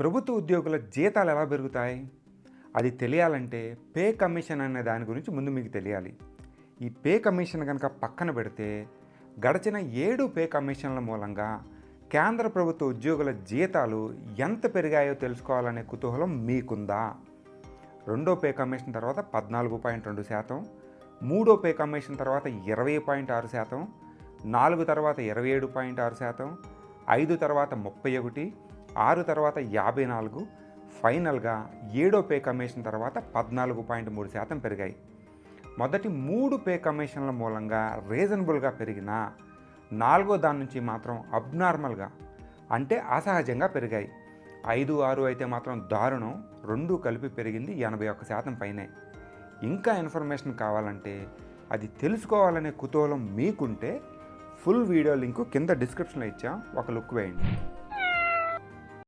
ప్రభుత్వ ఉద్యోగుల జీతాలు ఎలా పెరుగుతాయి? అది తెలియాలంటే పే కమిషన్ అనే దాని గురించి ముందు మీకు తెలియాలి. ఈ పే కమిషన్ కనుక పక్కన పెడితే గడిచిన ఏడు పే కమిషన్ల మూలంగా కేంద్ర ప్రభుత్వ ఉద్యోగుల జీతాలు ఎంత పెరిగాయో తెలుసుకోవాలనే కుతూహలం మీకుందా? రెండో పే కమిషన్ తర్వాత పద్నాలుగు పాయింట్ రెండు శాతం మూడో పే కమిషన్ తర్వాత ఇరవై పాయింట్ ఆరు శాతం నాలుగు తర్వాత ఇరవై ఏడు పాయింట్ ఆరు శాతం ఐదు తర్వాత ముప్పై ఒకటి ఆరు తర్వాత యాభై నాలుగు ఫైనల్గా ఏడో పే కమిషన్ తర్వాత పద్నాలుగు పాయింట్ మూడు శాతం పెరిగాయి. మొదటి మూడు పే కమిషన్ల మూలంగా రీజనబుల్గా పెరిగిన నాలుగో దాని నుంచి మాత్రం అబ్నార్మల్గా అంటే అసహజంగా పెరిగాయి. ఐదు ఆరు అయితే మాత్రం దారుణం రెండు కలిపి పెరిగింది ఎనభై ఒక్క శాతం పైనే. ఇంకా ఇన్ఫర్మేషన్ కావాలంటే అది తెలుసుకోవాలనే కుతూహలం మీకుంటే ఫుల్ వీడియో లింకు కింద డిస్క్రిప్షన్లో ఇచ్చాం ఒక లుక్ వేయండి.